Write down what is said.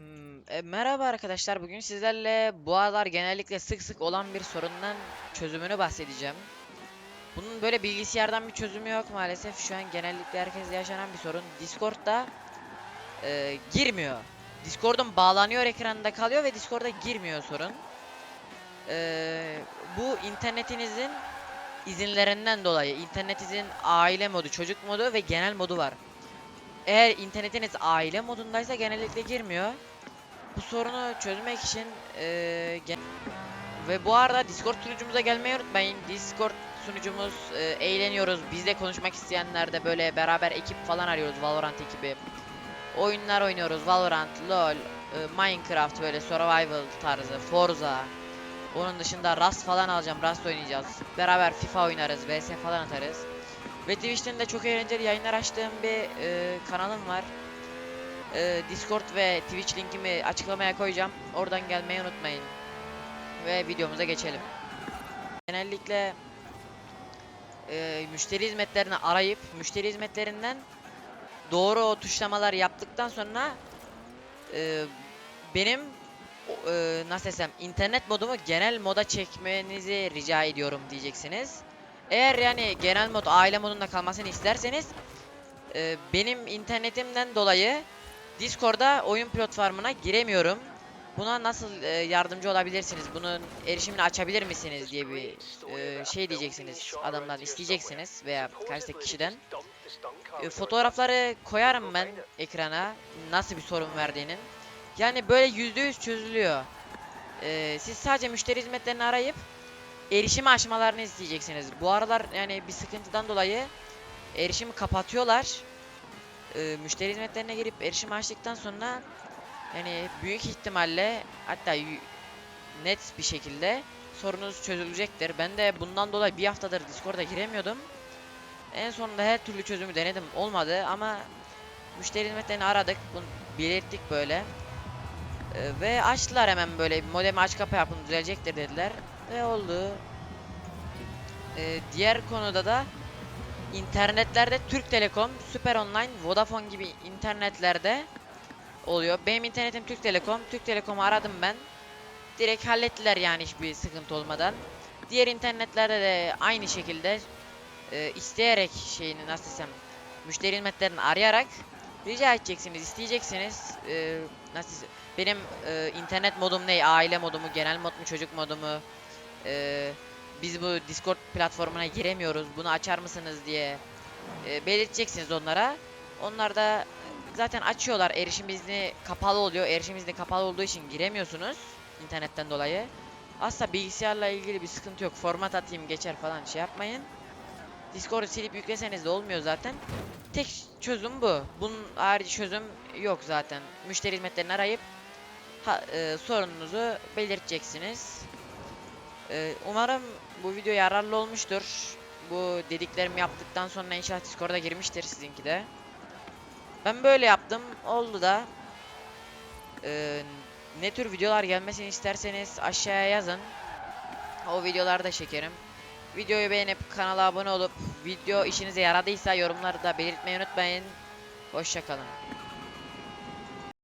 Hmm, e, merhaba arkadaşlar. Bugün sizlerle bu aralar genellikle sık sık olan bir sorundan çözümünü bahsedeceğim. Bunun böyle bilgisayardan bir çözümü yok maalesef. Şu an genellikle herkeste yaşanan bir sorun. Discord'da e, girmiyor. Discord'un bağlanıyor ekranda kalıyor ve Discord'a girmiyor sorun. E, bu internetinizin izinlerinden dolayı. İnternetinizin aile modu, çocuk modu ve genel modu var. Eğer internetiniz aile modundaysa genellikle girmiyor. Bu sorunu çözmek için gen- ve bu arada Discord sunucumuza gelmeyi unutmayın. Discord sunucumuz eee, eğleniyoruz. Bizle konuşmak isteyenler de böyle beraber ekip falan arıyoruz Valorant ekibi. Oyunlar oynuyoruz. Valorant, LoL, eee, Minecraft böyle survival tarzı, Forza. Onun dışında Rust falan alacağım. Rust oynayacağız. Beraber FIFA oynarız, VS falan atarız. Ve Twitch'ten de çok eğlenceli yayınlar açtığım bir e, kanalım var. E, Discord ve Twitch linkimi açıklamaya koyacağım. Oradan gelmeyi unutmayın. Ve videomuza geçelim. Genellikle e, müşteri hizmetlerini arayıp müşteri hizmetlerinden doğru o tuşlamalar yaptıktan sonra e, benim e, nasıl desem internet modumu genel moda çekmenizi rica ediyorum diyeceksiniz. Eğer yani genel mod aile modunda kalmasını isterseniz e, benim internetimden dolayı Discord'da oyun platformuna giremiyorum. Buna nasıl e, yardımcı olabilirsiniz? Bunun erişimini açabilir misiniz diye bir e, şey diyeceksiniz adamdan isteyeceksiniz veya karşıdaki kişiden. E, fotoğrafları koyarım ben ekrana nasıl bir sorun verdiğinin. Yani böyle %100 çözülüyor. E, siz sadece müşteri hizmetlerini arayıp erişimi açmalarını isteyeceksiniz. Bu aralar yani bir sıkıntıdan dolayı erişimi kapatıyorlar. Ee, müşteri hizmetlerine girip erişimi açtıktan sonra yani büyük ihtimalle hatta net bir şekilde sorunuz çözülecektir. Ben de bundan dolayı bir haftadır Discord'a giremiyordum. En sonunda her türlü çözümü denedim. Olmadı ama müşteri hizmetlerini aradık. Bunu belirttik böyle. Ee, ve açtılar hemen böyle modemi aç kapa yapın düzelecektir dediler. Ve oldu. Ee, diğer konuda da internetlerde Türk Telekom, Süper Online, Vodafone gibi internetlerde oluyor. Benim internetim Türk Telekom. Türk Telekom'u aradım ben. Direkt hallettiler yani hiçbir sıkıntı olmadan. Diğer internetlerde de aynı şekilde e, isteyerek şeyini nasıl desem müşteri hizmetlerini arayarak rica edeceksiniz, isteyeceksiniz. E, nasıl desem, benim e, internet modum ne? Aile modumu, genel mod mu, çocuk modu mu? E, biz bu Discord platformuna giremiyoruz. Bunu açar mısınız diye e, belirteceksiniz onlara. Onlar da zaten açıyorlar. Erişim izni kapalı oluyor. Erişim izni kapalı olduğu için giremiyorsunuz internetten dolayı. Asla bilgisayarla ilgili bir sıkıntı yok. Format atayım geçer falan şey yapmayın. Discord'u silip yükleseniz de olmuyor zaten. Tek çözüm bu. Bunun harici çözüm yok zaten. Müşteri hizmetlerini arayıp ha, e, sorununuzu belirteceksiniz. Ee, umarım bu video yararlı olmuştur. Bu dediklerimi yaptıktan sonra inşallah Discord'a girmiştir sizinki de. Ben böyle yaptım. Oldu da. Ee, ne tür videolar gelmesini isterseniz aşağıya yazın. O videoları da çekerim. Videoyu beğenip kanala abone olup video işinize yaradıysa yorumlarda belirtmeyi unutmayın. Hoşçakalın.